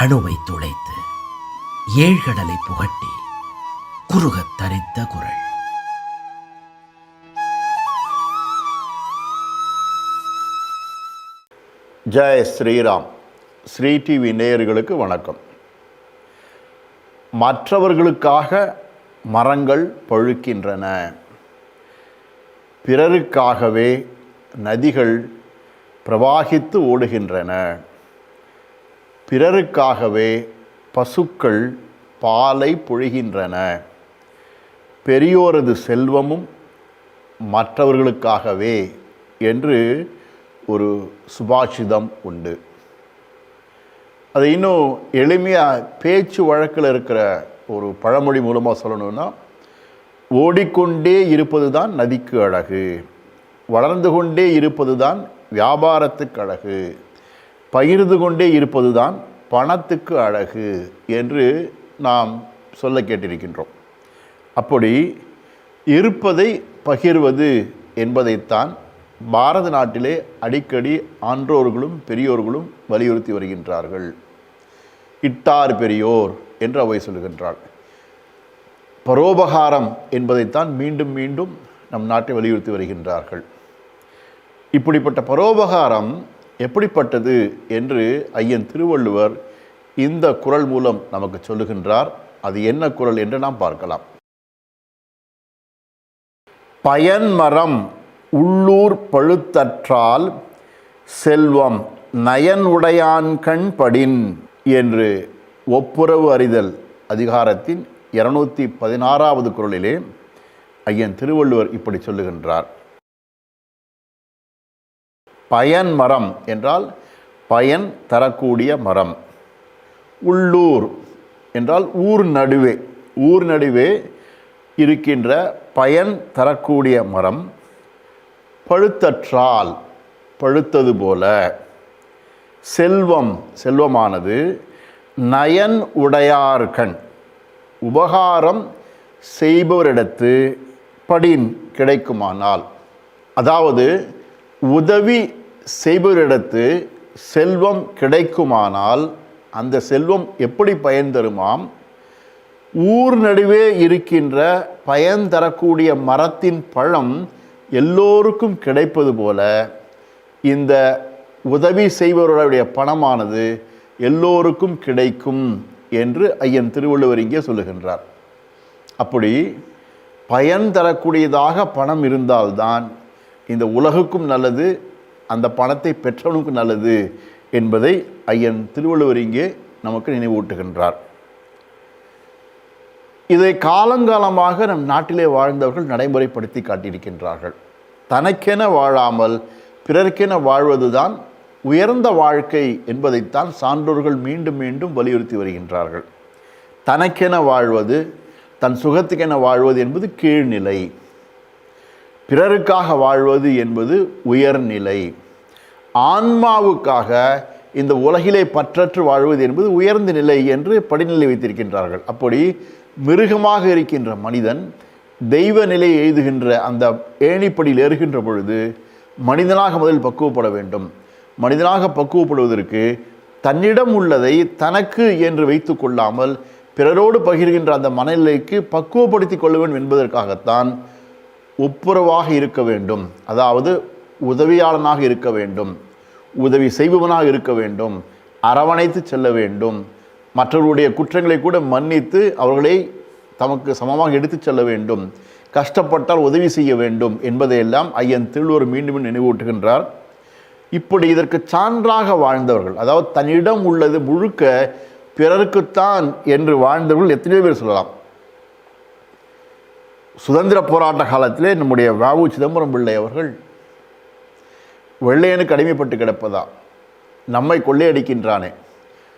அணுவை துளைத்து ஏழ்கடலை புகட்டி குறுகத் தரித்த குரல். ஜெய் ஸ்ரீராம். ஸ்ரீ டிவி நேயர்களுக்கு வணக்கம். மற்றவர்களுக்காக மரங்கள் பழுக்கின்றன. பிறருக்காகவே நதிகள் பிரவாகித்து ஓடுகின்றன. பிறருக்காகவே பசுக்கள் பாலை பொழிகின்றன. பெரியோரது செல்வமும் மற்றவர்களுக்காகவே என்று ஒரு சுபாஷிதம் உண்டு. அது இன்னும் எளிமையாக பேச்சு வழக்கில் இருக்கிற ஒரு பழமொழி மூலமாக சொல்லணும்னா ஓடிக்கொண்டே இருப்பது தான் நதிக்கு அழகு. வளர்ந்து கொண்டே இருப்பது தான் வியாபாரத்துக்கு அழகு. பகிர்ந்து கொண்டே இருப்பதுதான் பணத்துக்கு அழகு என்று நாம் சொல்ல கேட்டிருக்கின்றோம். அப்படி இருப்பதை பகிர்வது என்பதைத்தான் பாரத நாட்டிலே அடிக்கடி ஆன்றோர்களும் பெரியோர்களும் வலியுறுத்தி வருகின்றார்கள். இட்டார் பெரியோர் என்று அவை சொல்கின்றாள் பரோபகாரம் என்பதைத்தான் மீண்டும் மீண்டும் நம் நாட்டை வலியுறுத்தி வருகின்றார்கள். இப்படிப்பட்ட பரோபகாரம் எப்படிப்பட்டது என்று ஐயன் திருவள்ளுவர் இந்த குரல் மூலம் நமக்கு சொல்லுகின்றார். அது என்ன குரல் என்று நாம் பார்க்கலாம். பயன்மரம் உள்ளூர் பழுத்தற்றால் செல்வம் நயன் உடையான்கண் படின் என்று ஒப்புரவு அறிதல் அதிகாரத்தின் இருநூற்றி பதினாறாவது குரலிலே ஐயன் திருவள்ளுவர் இப்படி சொல்லுகின்றார். பயன் மரம் என்றால் பயன் தரக்கூடிய மரம். உள்ளூர் என்றால் ஊர் நடுவே ஊர் நடுவே இருக்கின்ற பயன் தரக்கூடிய மரம். பழுத்தற்றால் பழுத்தது போல. செல்வம் செல்வமானது நயன் உடையார்கண் உபகாரம் செய்பவரிடத்து படின் கிடைக்குமானால் அதாவது உதவி செய்பவரிடத்து செல்வம் கிடைக்குமானால் அந்த செல்வம் எப்படி பயன் தருமாம்? ஊர் நடுவே இருக்கின்ற பயன் தரக்கூடிய மரத்தின் பழம் எல்லோருக்கும் கிடைப்பது போல இந்த உதவி செய்பவர்களுடைய பணமானது எல்லோருக்கும் கிடைக்கும் என்று ஐயன் திருவள்ளுவர் இங்கே சொல்லுகின்றார். அப்படி பயன் தரக்கூடியதாக பணம் இருந்தால்தான் இந்த உலகுக்கும் நல்லது அந்த பணத்தை பெற்றவனுக்கும் நல்லது என்பதை ஐயன் திருவள்ளுவர் இங்கே நமக்கு நினைவூட்டுகின்றார். இதை காலங்காலமாக நம் நாட்டிலே வாழ்ந்தவர்கள் நடைமுறைப்படுத்தி காட்டியிருக்கின்றார்கள். தனக்கென வாழாமல் பிறர்க்கென வாழ்வதுதான் உயர்ந்த வாழ்க்கை என்பதைத்தான் சான்றோர்கள் மீண்டும் மீண்டும் வலியுறுத்தி வருகின்றார்கள். தனக்கென வாழ்வது தன் சுகத்துக்கென வாழ்வது என்பது கீழ்நிலை. பிறருக்காக வாழ்வது என்பது உயர்நிலை. ஆன்மாவுக்காக இந்த உலகிலே பற்றற்று வாழ்வது என்பது உயர்ந்த நிலை என்று படிநிலை வைத்திருக்கின்றார்கள். அப்படி மிருகமாக இருக்கின்ற மனிதன் தெய்வ நிலை எழுதுகின்ற அந்த ஏணிப்படியில் ஏறுகின்ற பொழுது மனிதனாக முதலில் பக்குவப்பட வேண்டும். மனிதனாக பக்குவப்படுவதற்கு தன்னிடம் உள்ளதை தனக்கு என்று வைத்து கொள்ளாமல் பிறரோடு பகிர்கின்ற அந்த மனநிலைக்கு பக்குவப்படுத்தி கொள்ள வேண்டும் என்பதற்காகத்தான் ஒப்புரவாக இருக்க வேண்டும். அதாவது உதவியாளனாக இருக்க வேண்டும். உதவி செய்பவனாக இருக்க வேண்டும். அரவணைத்து செல்ல வேண்டும். மற்றவர்களுடைய குற்றங்களை கூட மன்னித்து அவர்களை தமக்கு சமமாக எடுத்துச் செல்ல வேண்டும். கஷ்டப்பட்டால் உதவி செய்ய வேண்டும் என்பதையெல்லாம் ஐயன் திருவர் மீண்டும் நினைவூட்டுகின்றார். இப்படி இதற்கு சான்றாக வாழ்ந்தவர்கள் அதாவது தன்னிடம் உள்ளது முழுக்க பிறருக்குத்தான் என்று வாழ்ந்தவர்கள் எத்தனையோ பேர் சொல்லலாம். சுதந்திர போராட்ட காலத்திலே நம்முடைய வாவு சிதம்பரம் பிள்ளை அவர்கள் வெள்ளையனுக்கு அடிமைப்பட்டு கிடப்பதா? நம்மை கொள்ளையடிக்கின்றானே.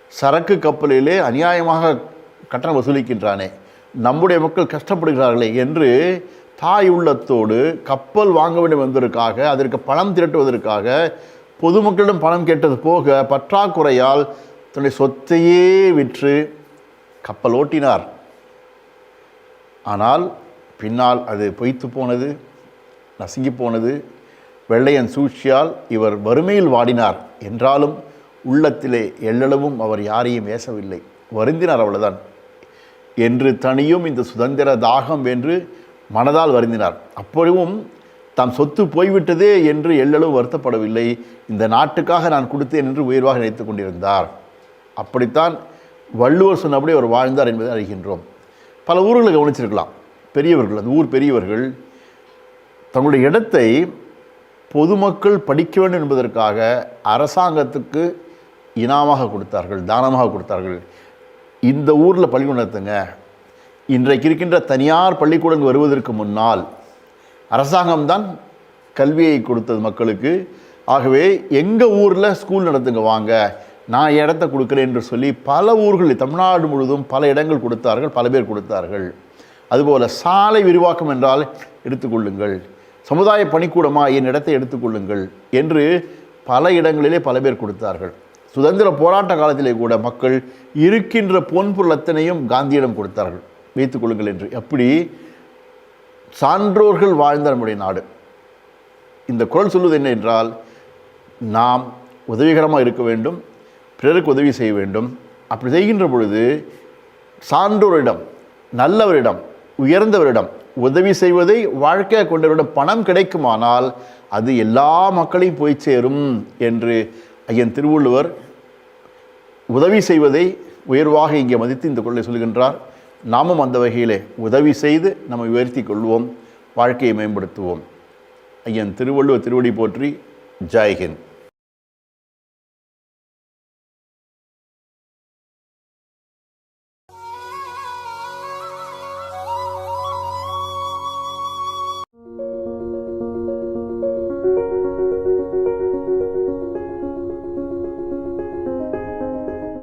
சரக்கு கப்பலிலே அநியாயமாக கட்டணம் வசூலிக்கின்றானே. நம்முடைய மக்கள் கஷ்டப்படுகிறார்களே என்று தாய் உள்ளத்தோடு கப்பல் வாங்க வேண்டும் என்பதற்காக அதற்கு பணம் திரட்டுவதற்காக பொதுமக்களிடம் பணம் கேட்டது போக பற்றாக்குறையால் தன்னுடைய சொத்தையே விற்று கப்பல் ஓட்டினார். ஆனால் பின்னால் அது பொய்த்து போனது நசுங்கி போனது. வெள்ளையன் சூழ்ச்சியால் இவர் வறுமையில் வாடினார். என்றாலும் உள்ளத்திலே எள்ளளவும் அவர் யாரையும் ஏசவில்லை. வருந்தினார் அவ்வளவுதான். என்று தனியும் இந்த சுதந்திர தாகம் என்று மனதால் வருந்தினார். அப்பொழுதும் தாம் சொத்து போய்விட்டதே என்று எள்ளளவும் வருத்தப்படவில்லை. இந்த நாட்டுக்காக நான் கொடுத்தேன் என்று உயர்வாக நினைத்து கொண்டிருந்தார். அப்படித்தான் வள்ளுவர் சொன்னபடி அவர் வாழ்ந்தார் என்பதை அறிகின்றோம். பல ஊர்களை கவனிச்சிருக்கலாம். பெரியவர்கள் அந்த ஊர் பெரியவர்கள் தங்களுடைய இடத்தை பொதுமக்கள் படிக்க வேண்டும் என்பதற்காக அரசாங்கத்துக்கு இனாமாக கொடுத்தார்கள் தானமாக கொடுத்தார்கள். இந்த ஊரில் பள்ளிக்கூடம் நடத்துங்க. இன்றைக்கு இருக்கின்ற தனியார் பள்ளிக்கூடங்கள் வருவதற்கு முன்னால் அரசாங்கம்தான் கல்வியை கொடுத்தது மக்களுக்கு. ஆகவே எங்கள் ஊரில் ஸ்கூல் நடத்துங்க வாங்க நான் இடத்த கொடுக்குறேன் என்று சொல்லி பல ஊர்களில் தமிழ்நாடு முழுவதும் பல இடங்கள் கொடுத்தார்கள் பல பேர் கொடுத்தார்கள். அதுபோல் சாலை விரிவாக்கம் என்றால் எடுத்துக்கொள்ளுங்கள். சமுதாய பணிக்கூடமா என் இடத்தை எடுத்துக்கொள்ளுங்கள் என்று பல இடங்களிலே பல பேர் கொடுத்தார்கள். சுதந்திர போராட்ட காலத்திலே கூட மக்கள் இருக்கின்ற பொன்பொருள் அத்தனையும் காந்தியிடம் கொடுத்தார்கள். வைத்துக்கொள்ளுங்கள் என்று. அப்படி சான்றோர்கள் வாழ்ந்த நம்முடைய நாடு. இந்த குரல் சொல்வது என்ன என்றால் நாம் உதவிகரமாக இருக்க வேண்டும் பிறருக்கு உதவி செய்ய வேண்டும். அப்படி செய்கின்ற பொழுது சான்றோரிடம் நல்லவரிடம் உயர்ந்தவரிடம் உதவி செய்வதை வாழ்க்கையாக கொண்டவரிடம் பணம் கிடைக்குமானால் அது எல்லா மக்களையும் போய் சேரும் என்று ஐயன் திருவள்ளுவர் உதவி செய்வதை உயர்வாக இங்கே மதித்து இந்த கொள்ளை சொல்கின்றார். நாமும் அந்த வகையிலே உதவி செய்து நம்மை உயர்த்தி கொள்வோம் வாழ்க்கையை மேம்படுத்துவோம். ஐயன் திருவள்ளுவர் திருவடி போற்றி ஜெய்ஹிந்த்